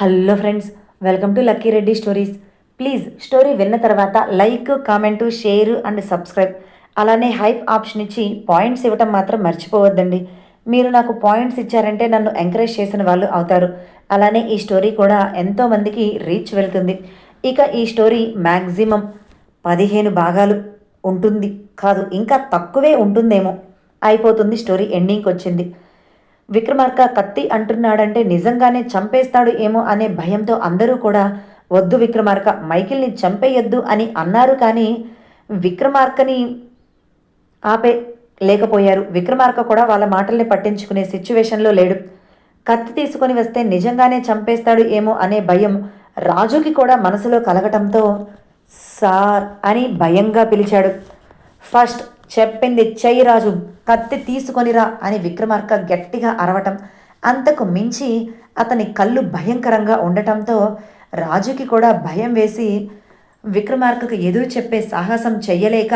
Hello friends welcome to Lucky Reddy stories. Please story విన్న తర్వాత like comment share and subscribe. అలానే hype option ఇచ్చి points ఇవ్వటం మాత్రం మర్చిపోవద్దండి. మీరు నాకు పాయింట్స్ ఇచ్చారంటే నన్ను ఎంకరేజ్ చేసిన వాళ్ళు అవుతారు. అలానే ఈ స్టోరీ కూడా ఎంతోమందికి రీచ్ వెళ్తుంది. ఇక ఈ స్టోరీ మ్యాక్సిమం పదిహేను భాగాలు ఉంటుంది. కాదు ఇంకా తక్కువే ఉంటుందేమో. అయిపోతుంది స్టోరీ ఎండింగ్కి వచ్చింది. విక్రమార్క కత్తి అంటున్నాడంటే నిజంగానే చంపేస్తాడు ఏమో అనే భయంతో అందరూ కూడా వద్దు విక్రమార్క మైకిల్ని చంపేయొద్దు అని అన్నారు కానీ విక్రమార్కని ఆపే లేకపోయారు. విక్రమార్క కూడా వాళ్ళ మాటల్ని పట్టించుకునే సిచ్యువేషన్లో లేడు. కత్తి తీసుకొని వస్తే నిజంగానే చంపేస్తాడు ఏమో అనే భయం రాజుకి కూడా మనసులో కలగటంతో సార్ అని భయంగా పిలిచాడు. ఫస్ట్ చెప్పింది చెయ్యి రాజు కత్తి తీసుకొనిరా అని విక్రమార్క గట్టిగా అరవటం. అంతకు మించి అతని కళ్ళు భయంకరంగా ఉండటంతో రాజుకి కూడా భయం వేసి విక్రమార్కకు ఎదురు చెప్పే సాహసం చెయ్యలేక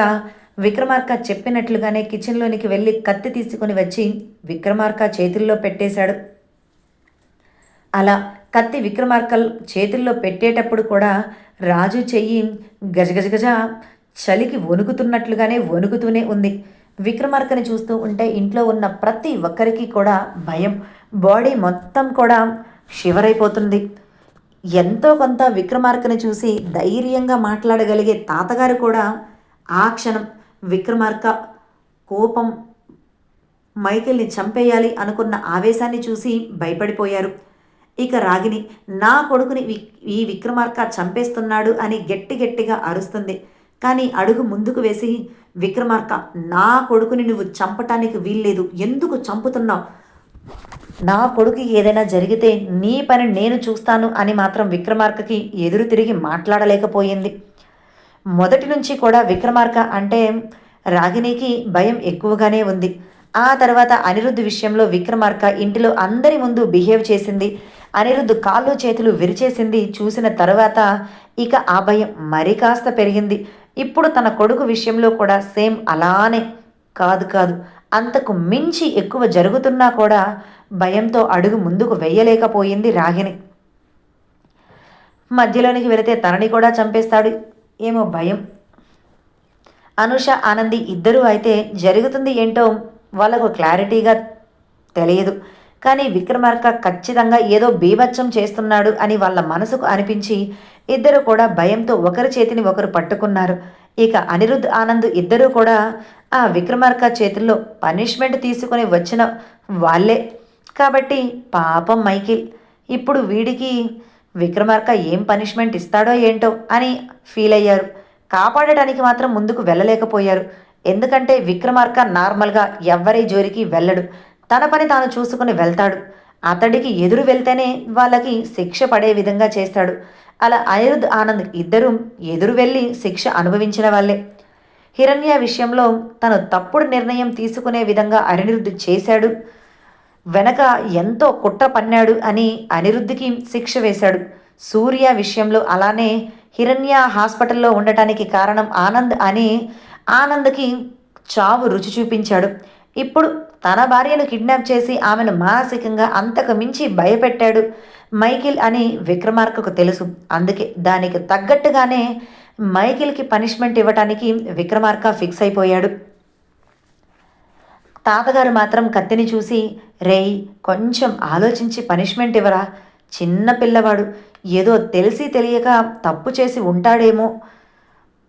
విక్రమార్క చెప్పినట్లుగానే కిచెన్లోనికి వెళ్ళి కత్తి తీసుకుని వచ్చి విక్రమార్క చేతుల్లో పెట్టేశాడు. అలా కత్తి విక్రమార్కల్ చేతుల్లో పెట్టేటప్పుడు కూడా రాజు చెయ్యి గజగజగజ చలికి వణుకుతున్నట్లుగానే వణుకుతూనే ఉంది. విక్రమార్కని చూస్తూ ఉంటే ఇంట్లో ఉన్న ప్రతి ఒక్కరికి కూడా భయం. బాడీ మొత్తం కూడా షివరైపోతుంది. ఎంతో కొంత విక్రమార్కని చూసి ధైర్యంగా మాట్లాడగలిగే తాతగారు కూడా ఆ క్షణం. విక్రమార్క కోపం మైకిల్ని చంపేయాలి అనుకున్న ఆవేశాన్ని చూసి భయపడిపోయారు. ఇక రాగిని నా కొడుకుని వి ఈ విక్రమార్క చంపేస్తున్నాడు అని గట్టి గట్టిగా అరుస్తుంది. కానీ అడుగు ముందుకు వేసి విక్రమార్క నా కొడుకుని నువ్వు చంపటానికి వీల్లేదు. ఎందుకు చంపుతున్నావు? నా కొడుకు ఏదైనా జరిగితే నీ పని నేను చూస్తాను అని మాత్రం విక్రమార్కకి ఎదురు తిరిగి మాట్లాడలేకపోయింది. మొదటి నుంచి కూడా విక్రమార్క అంటే రాగిణికి భయం ఎక్కువగానే ఉంది. ఆ తర్వాత అనిరుద్ధ్ విషయంలో విక్రమార్క ఇంటిలో అందరి ముందు బిహేవ్ చేసింది. అనిరుద్ధ్ కాళ్ళు చేతులు విరిచేసింది. చూసిన తర్వాత ఇక ఆ భయం మరి కాస్త పెరిగింది. ఇప్పుడు తన కొడుకు విషయంలో కూడా సేమ్ అలానే కాదు కాదు. అంతకు మించి ఎక్కువ జరుగుతున్నా కూడా భయంతో అడుగు ముందుకు వెయ్యలేకపోయింది రాగిని మధ్యలోనికి వెళితే తనని కూడా చంపేస్తాడు. ఏమో భయం. అనుష ఆనంది ఇద్దరూ అయితే జరుగుతుంది ఏంటో వాళ్ళకు క్లారిటీగా తెలియదు. కానీ విక్రమార్క ఖచ్చితంగా ఏదో బీభత్సం చేస్తున్నాడు అని వాళ్ళ మనసుకు అనిపించి ఇద్దరు కూడా భయంతో ఒకరి చేతిని ఒకరు పట్టుకున్నారు. ఇక అనిరుద్ధ్ ఆనంద్ ఇద్దరూ కూడా ఆ విక్రమార్క చేతుల్లో పనిష్మెంట్ తీసుకుని వచ్చిన వాళ్ళే. కాబట్టి పాపం మైకిల్. ఇప్పుడు వీడికి విక్రమార్క ఏం పనిష్మెంట్ ఇస్తాడో ఏంటో అని ఫీల్ అయ్యారు. కాపాడటానికి మాత్రం ముందుకు వెళ్ళలేకపోయారు. ఎందుకంటే విక్రమార్క నార్మల్గా ఎవ్వరి జోరికి వెళ్ళడు. తన పని తాను చూసుకుని వెళ్తాడు. అతడికి ఎదురు వెళ్తేనే వాళ్ళకి శిక్ష పడే విధంగా చేస్తాడు. అలా అనిరుద్ ఆనంద్ ఇద్దరూ ఎదురు వెళ్ళి శిక్ష అనుభవించిన వాళ్ళే. హిరణ్య విషయంలో తను తప్పుడు నిర్ణయం తీసుకునే విధంగా అనిరుద్ధ్ చేశాడు. వెనక ఎంతో కుట్ర పన్నాడు అని అనిరుద్ధికి శిక్ష వేశాడు. సూర్య విషయంలో అలానే హిరణ్య హాస్పిటల్లో ఉండటానికి కారణం ఆనంద్ అని ఆనంద్కి చావు రుచి చూపించాడు. ఇప్పుడు తన భార్యను కిడ్నాప్ చేసి ఆమెను మానసికంగా అంతకు మించి భయపెట్టాడు మైకిల్ అని విక్రమార్కకు తెలుసు. అందుకే దానికి తగ్గట్టుగానే మైకిల్కి పనిష్మెంట్ ఇవ్వటానికి విక్రమార్క ఫిక్స్ అయిపోయాడు. తాతగారు మాత్రం కత్తిని చూసి రేయ్ కొంచెం ఆలోచించి పనిష్మెంట్ ఇవ్వరా? చిన్న పిల్లవాడు. ఏదో తెలిసి తెలియక తప్పు చేసి ఉంటాడేమో.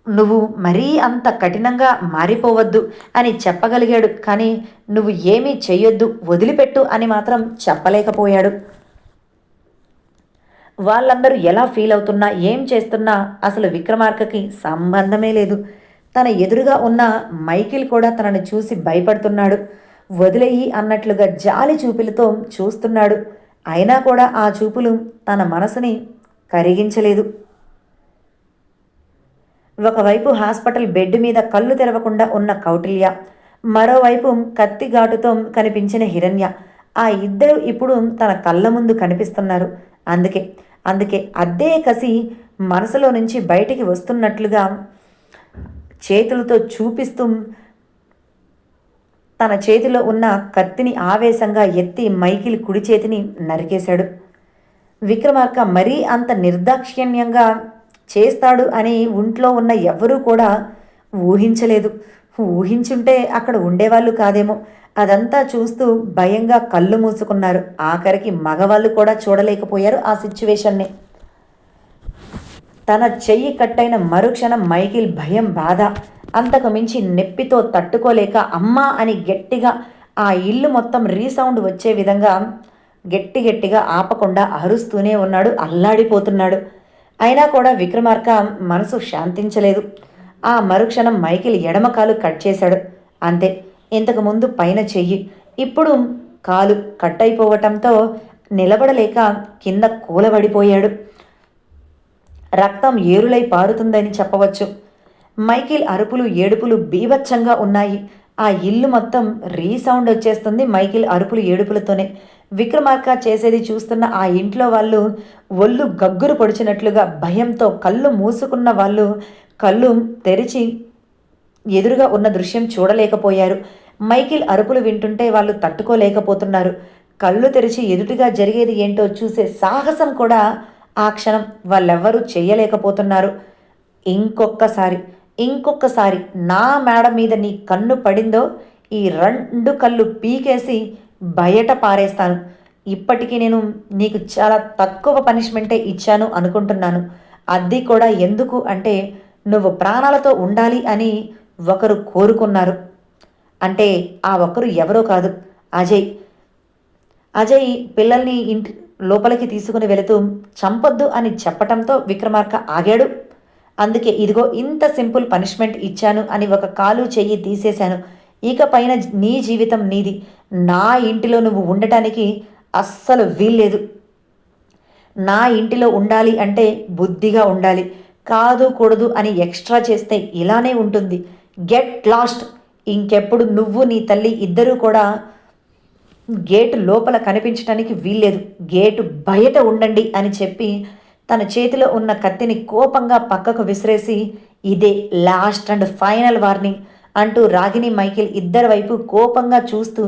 నువ్వు మరీ అంత కఠినంగా మారిపోవద్దు అని చెప్పగలిగాడు కానీ నువ్వు ఏమీ చెయ్యొద్దు వదిలిపెట్టు అని మాత్రం చెప్పలేకపోయాడు. వాళ్ళందరూ ఎలా ఫీల్ అవుతున్నా ఏం చేస్తున్నా అసలు విక్రమార్కకి సంబంధమే లేదు. తన ఎదురుగా ఉన్న మైకిల్ కూడా తనను చూసి భయపడుతున్నాడు. వదిలేయి అన్నట్లుగా జాలి చూపులతో చూస్తున్నాడు. అయినా కూడా ఆ చూపులు తన మనసుని కరిగించలేదు. ఒకవైపు హాస్పిటల్ బెడ్ మీద కళ్ళు తెరవకుండా ఉన్న కౌటిల్య మరోవైపు కత్తిఘాటుతో కనిపించిన హిరణ్య. ఆ ఇద్దరు ఇప్పుడు తన కళ్ళ ముందు కనిపిస్తున్నారు. అందుకే అందుకే అద్దే కసి మనసులో నుంచి బయటికి వస్తున్నట్లుగా చేతులతో చూపిస్తూ తన చేతిలో ఉన్న కత్తిని ఆవేశంగా ఎత్తి మైకిల్ కుడి చేతిని నరికేశాడు. విక్రమార్క మరీ అంత నిర్దాక్షిణ్యంగా చేస్తాడు అని ఒంట్లో ఉన్న ఎవ్వరూ కూడా ఊహించలేదు. ఊహించుంటే అక్కడ ఉండేవాళ్ళు కాదేమో. అదంతా చూస్తూ భయంగా కళ్ళు మూసుకున్నారు. ఆఖరికి మగవాళ్ళు కూడా చూడలేకపోయారు ఆ సిచ్యువేషన్ని. తన చెయ్యి కట్టైన మరుక్షణం మైకిల్ భయం బాధ. అంతకు మించి నెప్పితో తట్టుకోలేక అమ్మా అని గట్టిగా ఆ ఇల్లు మొత్తం రీసౌండ్ వచ్చే విధంగా గట్టి గట్టిగా ఆపకుండా అరుస్తూనే ఉన్నాడు అల్లాడిపోతున్నాడు. అయినా కూడా విక్రమార్క మనసు శాంతించలేదు. ఆ మరుక్షణం మైకిల్ ఎడమ కాలు కట్ చేశాడు. అంతే ఇంతకుముందు పైన చెయ్యి ఇప్పుడు కాలు కట్ అయిపోవటంతో నిలబడలేక కింద కూలబడిపోయాడు. రక్తం ఏరులై పారుతుందని చెప్పవచ్చు. మైకిల్ అరుపులు ఏడుపులు బీభత్సంగా ఉన్నాయి. ఆ ఇల్లు మొత్తం రీసౌండ్ వచ్చేస్తుంది మైకిల్ అరుపులు ఏడుపులతోనే. విక్రమార్క చేసేది చూస్తున్న ఆ ఇంట్లో వాళ్ళు ఒళ్ళు గగ్గురు పొడిచినట్లుగా భయంతో కళ్ళు మూసుకున్న వాళ్ళు కళ్ళు తెరిచి ఎదురుగా ఉన్న దృశ్యం చూడలేకపోయారు. మైకిల్ అరుపులు వింటుంటే వాళ్ళు తట్టుకోలేకపోతున్నారు. కళ్ళు తెరిచి ఎదుటిగా జరిగేది ఏంటో చూసే సాహసం కూడా ఆ క్షణం వాళ్ళెవ్వరూ చేయలేకపోతున్నారు. ఇంకొక్కసారి ఇంకొకసారి నా మేడ మీద నీ కన్ను పడిందో ఈ రెండు కళ్ళు పీకేసి బయట పారేస్తాను. ఇప్పటికీ నేను నీకు చాలా తక్కువ పనిష్మెంటే ఇచ్చాను అనుకుంటున్నాను. అది కూడా ఎందుకు అంటే నువ్వు ప్రాణాలతో ఉండాలి అని ఒకరు కోరుకున్నారు. అంటే ఆ ఒకరు ఎవరో కాదు అజయ్. అజయ్ పిల్లల్ని ఇంటి లోపలికి తీసుకుని వెళుతూ చంపొద్దు అని చెప్పటంతో విక్రమార్క ఆగాడు. అందుకే ఇదిగో ఇంత సింపుల్ పనిష్మెంట్ ఇచ్చాను అని ఒక కాలు చెయ్యి తీసేశాను. ఇక పైన నీ జీవితం నీది. నా ఇంటిలో నువ్వు ఉండటానికి అస్సలు వీల్లేదు. నా ఇంటిలో ఉండాలి అంటే బుద్ధిగా ఉండాలి. కాదు కూడదు అని ఎక్స్ట్రా చేస్తే ఇలానే ఉంటుంది. Get lost. ఇంకెప్పుడు నువ్వు నీ తల్లి ఇద్దరూ కూడా గేటు లోపల కనిపించడానికి వీల్లేదు. గేటు బయట ఉండండి అని చెప్పి తన చేతిలో ఉన్న కత్తిని కోపంగా పక్కకు విసిరేసి ఇదే లాస్ట్ అండ్ ఫైనల్ వార్నింగ్ అంటూ రాగిని మైకిల్ ఇద్దరి వైపు కోపంగా చూస్తూ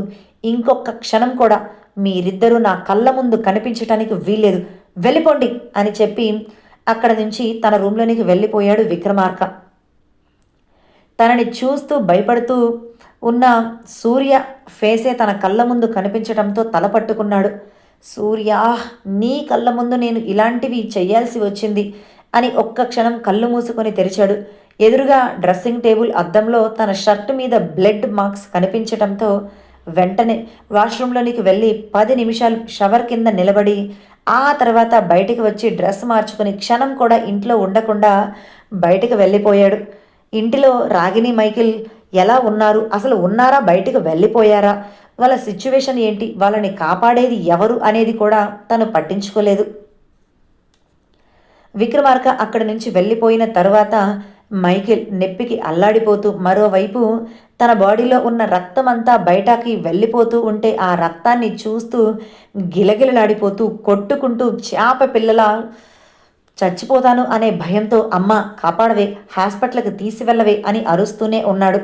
ఇంకొక క్షణం కూడా మీరిద్దరూ నా కళ్ళ ముందు కనిపించటానికి వీల్లేదు. వెళ్ళిపోండి అని చెప్పి అక్కడ నుంచి తన రూమ్లోనికి వెళ్ళిపోయాడు విక్రమార్క. తనని చూస్తూ భయపడుతూ ఉన్న సూర్య ఫేసే తన కళ్ళ ముందు కనిపించడంతో తలపట్టుకున్నాడు సూర్య నీ కళ్ళ ముందు నేను ఇలాంటివి చేయాల్సి వచ్చింది అని ఒక్క క్షణం కళ్ళు మూసుకొని తెరిచాడు. ఎదురుగా డ్రెస్సింగ్ టేబుల్ అద్దంలో తన షర్ట్ మీద బ్లడ్ మార్క్స్ కనిపించడంతో వెంటనే వాష్రూమ్లోనికి వెళ్ళి పది నిమిషాలు షవర్ కింద నిలబడి ఆ తర్వాత బయటికి వచ్చి డ్రెస్ మార్చుకుని క్షణం కూడా ఇంట్లో ఉండకుండా బయటికి వెళ్ళిపోయాడు. ఇంటిలో రాగిని మైకిల్ ఎలా ఉన్నారు? అసలు ఉన్నారా? బయటకు వెళ్ళిపోయారా? వాళ్ళ సిచ్యువేషన్ ఏంటి? వాళ్ళని కాపాడేది ఎవరు అనేది కూడా తను పట్టించుకోలేదు. విక్రమార్క అక్కడి నుంచి వెళ్ళిపోయిన తర్వాత మైకిల్ నెప్పికి అల్లాడిపోతూ మరోవైపు తన బాడీలో ఉన్న రక్తమంతా బయటకి వెళ్ళిపోతూ ఉంటే ఆ రక్తాన్ని చూస్తూ గిలగిలలాడిపోతూ కొట్టుకుంటూ చేప పిల్లల చచ్చిపోతాను అనే భయంతో అమ్మ కాపాడవే హాస్పిటల్కి తీసివెళ్ళవే అని అరుస్తూనే ఉన్నాడు.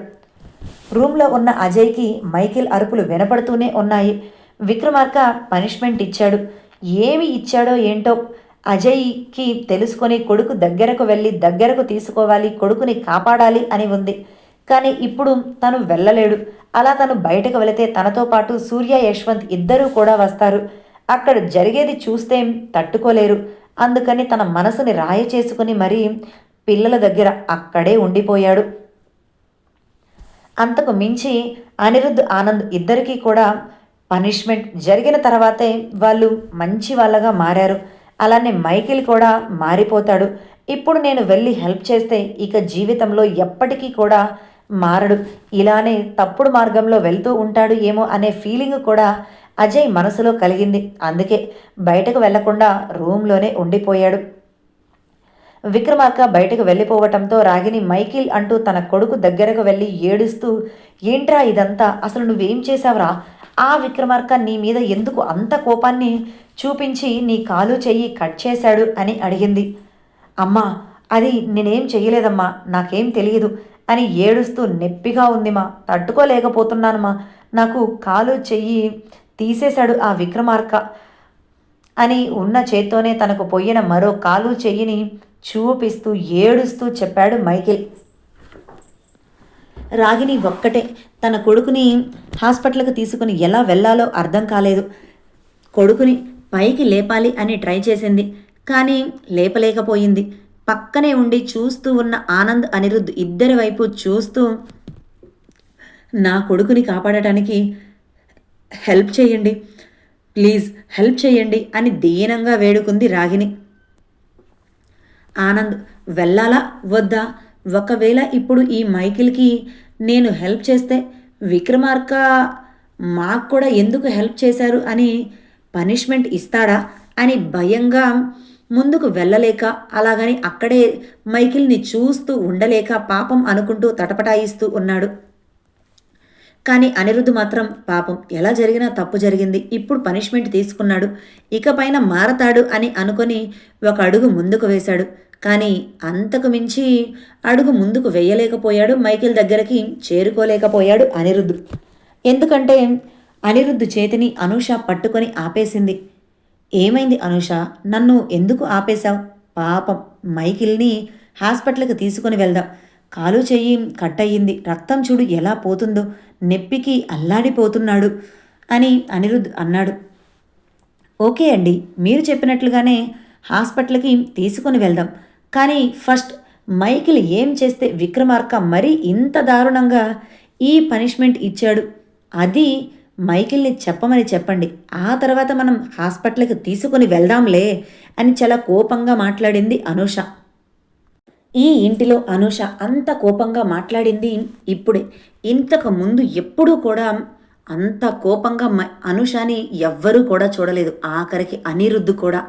రూమ్లో ఉన్న అజయ్కి మైకిల్ అరుపులు వినపడుతూనే ఉన్నాయి. విక్రమార్క పనిష్మెంట్ ఇచ్చాడు. ఏమి ఇచ్చాడో ఏంటో అజయ్కి తెలుసుకొని కొడుకు దగ్గరకు వెళ్ళి దగ్గరకు తీసుకోవాలి కొడుకుని కాపాడాలి అని ఉంది. కానీ ఇప్పుడు తను వెళ్ళలేడు. అలా తను బయటకు వెళితే తనతో పాటు సూర్య యశ్వంత్ ఇద్దరూ కూడా వస్తారు. అక్కడ జరిగేది చూస్తే తట్టుకోలేరు. అందుకని తన మనసుని రాయ చేసుకుని మరీ పిల్లల దగ్గర అక్కడే ఉండిపోయాడు. అంతకు మించి అనిరుద్ధ్ ఆనంద్ ఇద్దరికీ కూడా పనిష్మెంట్ జరిగిన తర్వాతే వాళ్ళు మంచి వాళ్ళగా మారారు. అలానే మైకిల్ కూడా మారిపోతాడు. ఇప్పుడు నేను వెళ్ళి హెల్ప్ చేస్తే ఇక జీవితంలో ఎప్పటికీ కూడా మారడు. ఇలానే తప్పుడు మార్గంలో వెళ్తూ ఉంటాడు ఏమో అనే ఫీలింగ్ కూడా అజయ్ మనసులో కలిగింది. అందుకే బయటకు వెళ్ళకుండా రూమ్లోనే ఉండిపోయాడు. విక్రమార్క బయటకు వెళ్ళిపోవటంతో రాగిని మైకిల్ అంటూ తన కొడుకు దగ్గరకు వెళ్ళి ఏడుస్తూ ఏంట్రా ఇదంతా? అసలు నువ్వేం చేశావురా? ఆ విక్రమార్క నీ మీద ఎందుకు అంత కోపాన్ని చూపించి నీ కాలు చెయ్యి కట్ చేశాడు అని అడిగింది. అమ్మా అది నేనేం చెయ్యలేదమ్మా నాకేం తెలియదు అని ఏడుస్తూ నెప్పిగా ఉంది మా. తట్టుకోలేకపోతున్నానమ్మా నాకు కాలు చెయ్యి తీసేశాడు ఆ విక్రమార్క అని ఉన్న చేత్తోనే తనకు పొయ్యిన మరో కాలు చెయ్యిని చూపిస్తూ ఏడుస్తూ చెప్పాడు మైకిల్. రాగిని ఒక్కటే తన కొడుకుని హాస్పిటల్కి తీసుకుని ఎలా వెళ్ళాలో అర్థం కాలేదు. కొడుకుని పైకి లేపాలి అని ట్రై చేసింది. కానీ లేపలేకపోయింది. పక్కనే ఉండి చూస్తూ ఉన్న ఆనంద్ అనిరుద్ధ్ ఇద్దరి వైపు చూస్తూ నా కొడుకుని కాపాడటానికి హెల్ప్ చేయండి. ప్లీజ్ హెల్ప్ చేయండి అని దీనంగా వేడుకుంది రాగిని ఆనంద్ వెళ్ళాలా? వద్దా? ఒకవేళ ఇప్పుడు ఈ మైకిల్కి నేను హెల్ప్ చేస్తే విక్రమార్క మాకు కూడా ఎందుకు హెల్ప్ చేశారు అని పనిష్మెంట్ ఇస్తాడా అని భయంగా ముందుకు వెళ్ళలేక అలాగని అక్కడే మైకిల్ని చూస్తూ ఉండలేక పాపం అనుకుంటూ తటపటాయిస్తూ ఉన్నాడు. కానీ అనిరుద్ధ్ మాత్రం పాపం ఎలా జరిగినా తప్పు జరిగింది. ఇప్పుడు పనిష్మెంట్ తీసుకున్నాడు. ఇకపైన మారతాడు అని అనుకొని ఒక అడుగు ముందుకు వేశాడు. కానీ అంతకు మించి అడుగు ముందుకు వేయలేకపోయాడు మైకిల్ దగ్గరికి చేరుకోలేకపోయాడు అనిరుద్ధ్. ఎందుకంటే అనిరుద్ధ్ చేతిని అనూష పట్టుకొని ఆపేసింది. ఏమైంది అనూష? నన్ను ఎందుకు ఆపేశావు? పాపం మైకిల్ని హాస్పిటల్కి తీసుకుని వెళ్దాం. కాలు చెయ్యి కట్ అయ్యింది రక్తం చూడు ఎలా పోతుందో నెప్పికి అల్లాడిపోతున్నాడు అని అనిరుద్ధ్ అన్నాడు. ఓకే అండి మీరు చెప్పినట్లుగానే హాస్పిటల్కి తీసుకొని వెళ్దాం. కానీ ఫస్ట్ మైకిల్ ఏం చేస్తే విక్రమార్క మరీ ఇంత దారుణంగా ఈ పనిష్మెంట్ ఇచ్చాడు? అది మైకిల్ని చెప్పమని చెప్పండి. ఆ తర్వాత మనం హాస్పిటల్కి తీసుకుని వెళ్దాంలే అని చాలా కోపంగా మాట్లాడింది అనూష. ఈ ఇంటిలో అనూష అంత కోపంగా మాట్లాడింది ఇప్పుడే. ఇంతకు ముందు ఎప్పుడూ కూడా అంత కోపంగా మ అనూషని ఎవ్వరూ కూడా చూడలేదు. ఆఖరికి అనిరుద్ధు కూడా.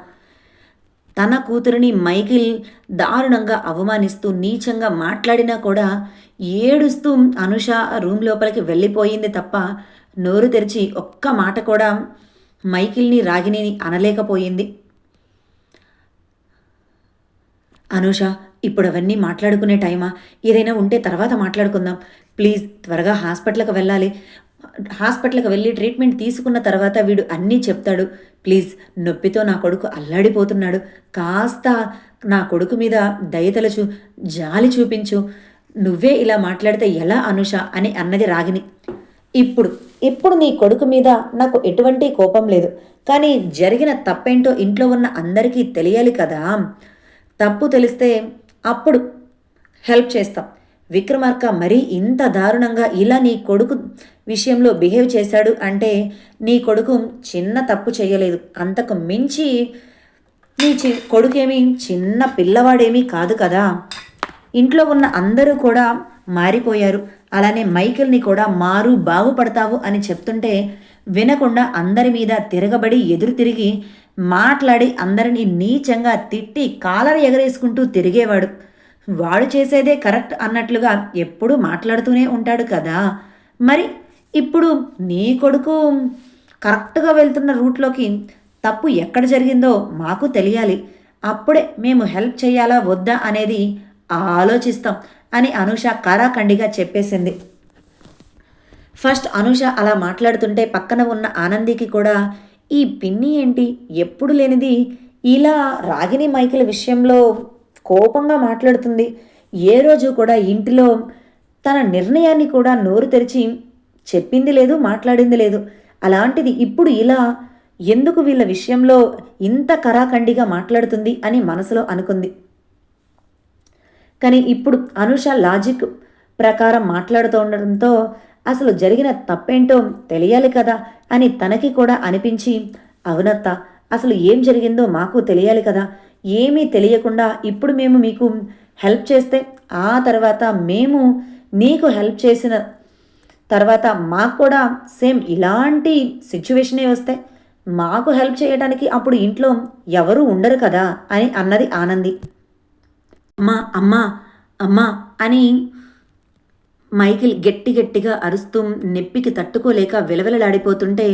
తన కూతురిని మైకిల్ దారుణంగా అవమానిస్తూ నీచంగా మాట్లాడినా కూడా ఏడుస్తూ అనుష రూమ్ లోపలికి వెళ్ళిపోయింది తప్ప నోరు తెరిచి ఒక్క మాట కూడా మైకిల్ని రాగిని అనలేకపోయింది. అనుష ఇప్పుడు అవన్నీ మాట్లాడుకునే టైమా? ఏదైనా ఉంటే తర్వాత మాట్లాడుకుందాం. ప్లీజ్ త్వరగా హాస్పిటల్కి వెళ్ళాలి. హాస్పిటల్కి వెళ్ళి ట్రీట్మెంట్ తీసుకున్న తర్వాత వీడు అన్నీ చెప్తాడు. ప్లీజ్ నొప్పితో నా కొడుకు అల్లాడిపోతున్నాడు. కాస్త నా కొడుకు మీద దయతలచు జాలి చూపించు. నువ్వే ఇలా మాట్లాడితే ఎలా అనుష అని అన్నది రాగిని ఇప్పుడు ఇప్పుడు నీ కొడుకు మీద నాకు ఎటువంటి కోపం లేదు. కానీ జరిగిన తప్పేంటో ఇంట్లో ఉన్న అందరికీ తెలియాలి కదా. తప్పు తెలిస్తే అప్పుడు హెల్ప్ చేస్తాం. విక్రమార్క మరీ ఇంత దారుణంగా ఇలా నీ కొడుకు విషయంలో బిహేవ్ చేశాడు అంటే నీ కొడుకు చిన్న తప్పు చేయలేదు. అంతకు మించి నీ చి కొడుకేమి చిన్న పిల్లవాడేమీ కాదు కదా. ఇంట్లో ఉన్న అందరూ కూడా మారిపోయారు. అలానే మైకిల్ని కూడా మారు బాగుపడతావు అని చెప్తుంటే వినకుండా అందరి మీద తిరగబడి ఎదురు తిరిగి మాట్లాడి అందరినీ నీచంగా తిట్టి కాలర ఎగరేసుకుంటూ తిరిగేవాడు. వాడు చేసేదే కరెక్ట్ అన్నట్లుగా ఎప్పుడూ మాట్లాడుతూనే ఉంటాడు కదా. మరి ఇప్పుడు నీ కొడుకు కరెక్ట్గా వెళ్తున్న రూట్లోకి తప్పు ఎక్కడ జరిగిందో మాకు తెలియాలి. అప్పుడే మేము హెల్ప్ చేయాలా వద్దా అనేది ఆలోచిస్తాం అని అనూష కారాఖండిగా చెప్పేసింది. ఫస్ట్ అనూష అలా మాట్లాడుతుంటే పక్కన ఉన్న ఆనందికి కూడా ఈ పిన్ని ఏంటి? ఎప్పుడు లేనిది? ఇలా రాగిని మైకిల విషయంలో కోపంగా మాట్లాడుతుంది. ఏ రోజు కూడా ఇంటిలో తన నిర్ణయాన్ని కూడా నోరు తెరిచి చెప్పింది లేదు మాట్లాడింది లేదు. అలాంటిది ఇప్పుడు ఇలా ఎందుకు వీళ్ళ విషయంలో ఇంత కరాఖండిగా మాట్లాడుతుంది అని మనసులో అనుకుంది. కానీ ఇప్పుడు అనుష లాజిక్ ప్రకారం మాట్లాడుతూ ఉండడంతో అసలు జరిగిన తప్పేంటో తెలియాలి కదా అని తనకి కూడా అనిపించి అవునత్త అసలు ఏం జరిగిందో మాకు తెలియాలి కదా ఏమీ తెలియకుండా ఇప్పుడు మేము మీకు హెల్ప్ చేస్తే ఆ తర్వాత మేము నీకు హెల్ప్ చేసిన తర్వాత మాకు కూడా సేమ్ ఇలాంటి సిచ్యువేషనే వస్తే మాకు హెల్ప్ చేయడానికి అప్పుడు ఇంట్లో ఎవరు ఉండరు కదా అని అన్నది ఆనంది. అమ్మా అమ్మా అమ్మా అని మైకిల్ గట్టి గట్టిగా అరుస్తూ నెప్పికి తట్టుకోలేక విలవిలలాడిపోతుంటే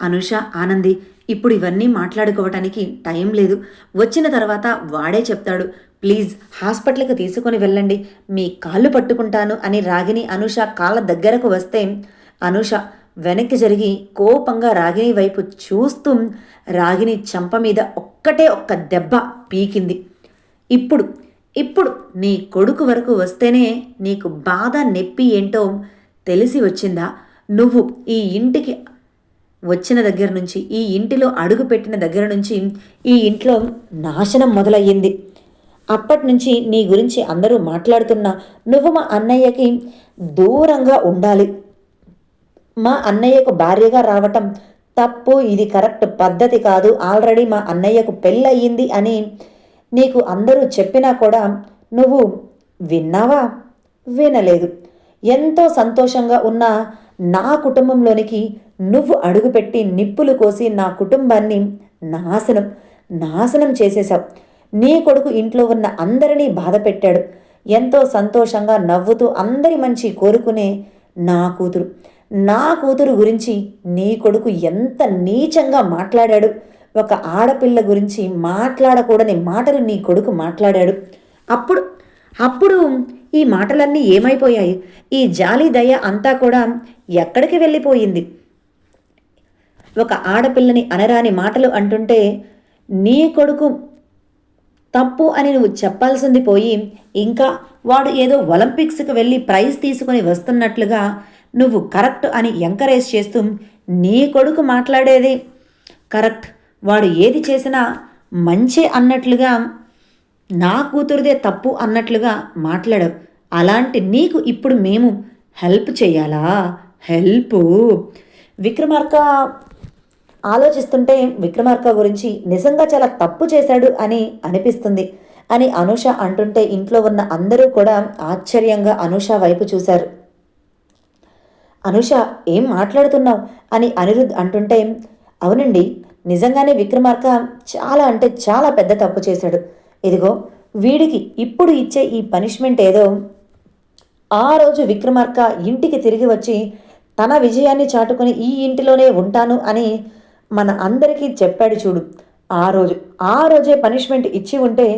అనుష ఆనంది ఇప్పుడు ఇవన్నీ మాట్లాడుకోవటానికి టైం లేదు. వచ్చిన తర్వాత వాడే చెప్తాడు ప్లీజ్ హాస్పిటల్కి తీసుకొని వెళ్ళండి మీ కాళ్ళు పట్టుకుంటాను అని రాగిని అనుష కాళ్ళ దగ్గరకు వస్తే అనుష వెనక్కి జరిగి కోపంగా రాగిణి వైపు చూస్తూ రాగిణి చంప మీద ఒక్కటే ఒక్క దెబ్బ పీకింది. ఇప్పుడు ఇప్పుడు నీ కొడుకు వరకు వస్తేనే నీకు బాధ నొప్పి ఏంటో తెలిసి వచ్చిందా? నువ్వు ఈ ఇంటికి వచ్చిన దగ్గర నుంచి ఈ ఇంటిలో అడుగు పెట్టిన దగ్గర నుంచి ఈ ఇంట్లో నాశనం మొదలయ్యింది. అప్పటి నుంచి నీ గురించి అందరూ మాట్లాడుతున్నా నువ్వు మా అన్నయ్యకి దూరంగా ఉండాలి. మా అన్నయ్యకు భార్యగా రావటం తప్పు ఇది కరెక్ట్ పద్ధతి కాదు. ఆల్రెడీ మా అన్నయ్యకు పెళ్ళయింది అని నీకు అందరూ చెప్పినా కూడా నువ్వు విన్నావా? వినలేదు. ఎంతో సంతోషంగా ఉన్న నా కుటుంబంలోనికి నువ్వు అడుగుపెట్టి నిప్పులు కోసి నా కుటుంబాన్ని నాశనం నాశనం చేసేశావు. నీ కొడుకు ఇంట్లో ఉన్న అందరినీ బాధ పెట్టాడు. ఎంతో సంతోషంగా నవ్వుతూ అందరి మంచి కోరుకునే నా కూతురు. నా కూతురు గురించి నీ కొడుకు ఎంత నీచంగా మాట్లాడాడు. ఒక ఆడపిల్ల గురించి మాట్లాడకూడని మాటలు నీ కొడుకు మాట్లాడాడు. అప్పుడు అప్పుడు ఈ మాటలన్నీ ఏమైపోయాయి? ఈ జాలి దయ అంతా కూడా ఎక్కడికి వెళ్ళిపోయింది? ఒక ఆడపిల్లని అనరాని మాటలు అంటుంటే నీ కొడుకు తప్పు అని నువ్వు చెప్పాల్సింది పోయి ఇంకా వాడు ఏదో ఒలింపిక్స్కి వెళ్ళి ప్రైజ్ తీసుకొని వస్తున్నట్లుగా నువ్వు కరెక్ట్ అని ఎంకరేజ్ చేస్తూ నీ కొడుకు మాట్లాడేది. కరెక్ట్. వాడు ఏది చేసినా మంచి అన్నట్లుగా నా కూతురుదే తప్పు అన్నట్లుగా మాట్లాడవు అలాంటి నీకు ఇప్పుడు మేము హెల్ప్ చేయాలా? హెల్ప్. విక్రమార్క ఆలోచిస్తుంటే విక్రమార్క గురించి నిజంగా చాలా తప్పు చేశాడు అని అనిపిస్తుంది. అని అనుష అంటుంటే ఇంట్లో ఉన్న అందరూ కూడా ఆశ్చర్యంగా అనుష వైపు చూశారు. అనుష ఏం మాట్లాడుతున్నావు? అని అనిరుద్ అంటుంటే అవునండి నిజంగానే విక్రమార్క చాలా అంటే చాలా పెద్ద తప్పు చేశాడు. ఇదిగో వీడికి ఇప్పుడు ఇచ్చే ఈ పనిష్మెంట్ ఏదో ఆ రోజు విక్రమార్క ఇంటికి తిరిగి వచ్చి తన విజయాన్ని చాటుకుని ఈ ఇంటిలోనే ఉంటాను అని మన అందరికీ చెప్పాడు చూడు. ఆ రోజు ఆ రోజే పనిష్మెంట్ ఇచ్చి ఉంటే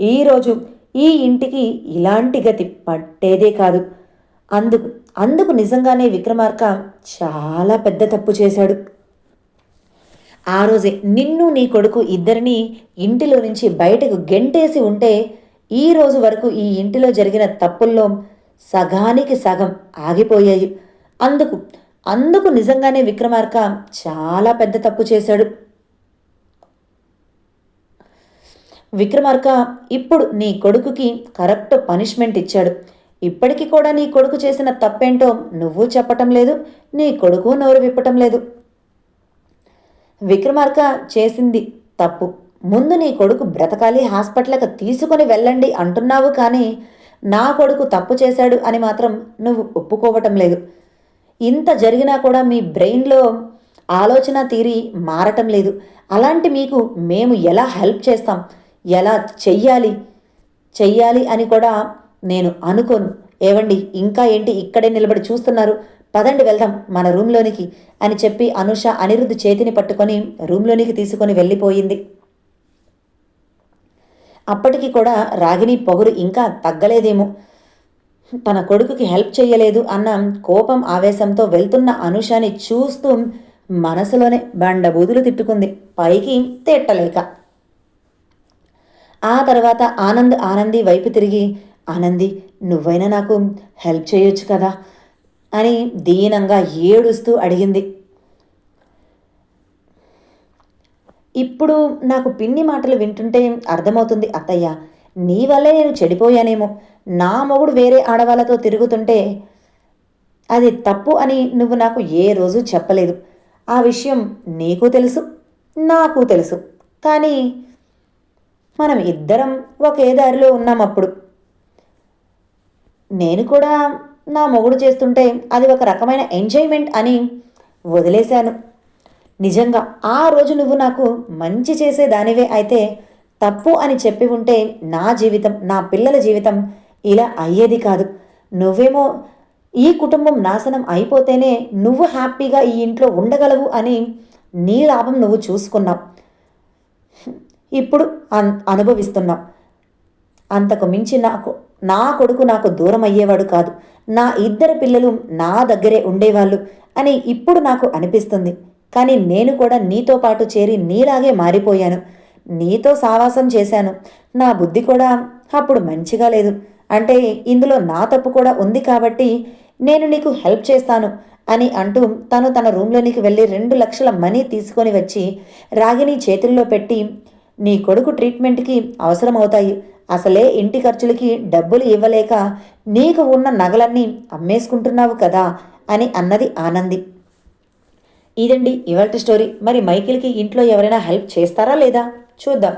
ఈరోజు ఈ ఇంటికి ఇలాంటి గతి పట్టేదే కాదు. అందుకు అందుకు నిజంగానే విక్రమార్క చాలా పెద్ద తప్పు చేశాడు. ఆ రోజే నిన్ను నీ కొడుకు ఇద్దరిని ఇంటిలో నుంచి బయటకు గెంటేసి ఉంటే ఈ రోజు వరకు ఈ ఇంటిలో జరిగిన తప్పుల్లో సగానికి సగం ఆగిపోయాయి. అందుకు అందుకు నిజంగానే విక్రమార్క చాలా పెద్ద తప్పు చేశాడు. విక్రమార్క ఇప్పుడు నీ కొడుకుకి కరెక్ట్ పనిష్మెంట్ ఇచ్చాడు. ఇప్పటికీ కూడా నీ కొడుకు చేసిన తప్పేంటో నువ్వు చెప్పటం లేదు నీ కొడుకు నోరు విప్పటం లేదు. విక్రమార్క చేసింది తప్పు. ముందు నీ కొడుకు బ్రతకాలి హాస్పిటల్కి తీసుకొని వెళ్ళండి అంటున్నావు కానీ నా కొడుకు తప్పు చేశాడు అని మాత్రం నువ్వు ఒప్పుకోవటం లేదు. ఇంత జరిగినా కూడా మీ బ్రెయిన్లో ఆలోచన తీరి మారటం లేదు. అలాంటి మీకు మేము ఎలా హెల్ప్ చేస్తాం? ఎలా చెయ్యాలి? చెయ్యాలి అని కూడా నేను అనుకోను. ఏవండి ఇంకా ఏంటి ఇక్కడే నిలబడి చూస్తున్నారు? పదండి వెళ్దాం మన రూమ్లోనికి అని చెప్పి అనుష అనిరుద్ధ్ చేతిని పట్టుకొని రూమ్లోనికి తీసుకొని వెళ్ళిపోయింది. అప్పటికి కూడా రాగిని పొగరు ఇంకా తగ్గలేదేమో. తన కొడుకుకి హెల్ప్ చేయలేదు అన్న కోపం ఆవేశంతో వెళ్తున్న అనుషాని చూస్తూ మనసులోనే బండబూదులు తిట్టుకుంది. పైకి తిట్టలేక. ఆ తర్వాత ఆనంద్ ఆనంది వైపు తిరిగి ఆనంది నువ్వైనా నాకు హెల్ప్ చేయొచ్చు కదా? అని దీనంగా ఏడుస్తూ అడిగింది. ఇప్పుడు నాకు పిన్ని మాటలు వింటుంటే అర్థమవుతుంది అత్తయ్య. నీ వల్లే నేను చెడిపోయానేమో. నా మొగుడు వేరే ఆడవాళ్ళతో తిరుగుతుంటే అది తప్పు అని నువ్వు నాకు ఏ రోజు చెప్పలేదు. ఆ విషయం నీకు తెలుసు నాకు తెలుసు. కానీ మనం ఇద్దరం ఒకే దారిలో ఉన్నాం అప్పుడు. నేను కూడా నా మొగుడు చేస్తుంటే అది ఒక రకమైన ఎంజాయ్మెంట్ అని వదిలేశాను. నిజంగా ఆ రోజు నువ్వు నాకు మంచి చేసే దానివే అయితే తప్పు అని చెప్పి ఉంటే నా జీవితం నా పిల్లల జీవితం ఇలా అయ్యేది కాదు. నువ్వేమో ఈ కుటుంబం నాశనం అయిపోతేనే నువ్వు హ్యాపీగా ఈ ఇంట్లో ఉండగలవు అని నీ లాభం నువ్వు చూసుకున్నావు. ఇప్పుడు అన్ అనుభవిస్తున్నావు. అంతకు మించి నాకు నా కొడుకు నాకు దూరం అయ్యేవాడు కాదు. నా ఇద్దరు పిల్లలు నా దగ్గరే ఉండేవాళ్ళు అని ఇప్పుడు నాకు అనిపిస్తుంది. కానీ నేను కూడా నీతో పాటు చేరి నీలాగే మారిపోయాను. నీతో సావాసం చేశాను. నా బుద్ధి కూడా అప్పుడు మంచిగా లేదు. అంటే ఇందులో నా తప్పు కూడా ఉంది కాబట్టి నేను నీకు హెల్ప్ చేస్తాను అని అంటూ తను తన రూమ్లోనికి వెళ్ళి రెండు లక్షల మనీ తీసుకొని వచ్చి రాగిని చేతుల్లో పెట్టి నీ కొడుకు ట్రీట్మెంట్కి అవసరమవుతాయి. అసలే ఇంటి ఖర్చులకి డబ్బులు ఇవ్వలేక నీకు ఉన్న నగలన్నీ అమ్మేసుకుంటున్నావు కదా అని అన్నది ఆనంది. ఇదండి ఇవాళ స్టోరీ. మరి మైకిల్కి ఇంట్లో ఎవరైనా హెల్ప్ చేస్తారా లేదా? చూద్దాం.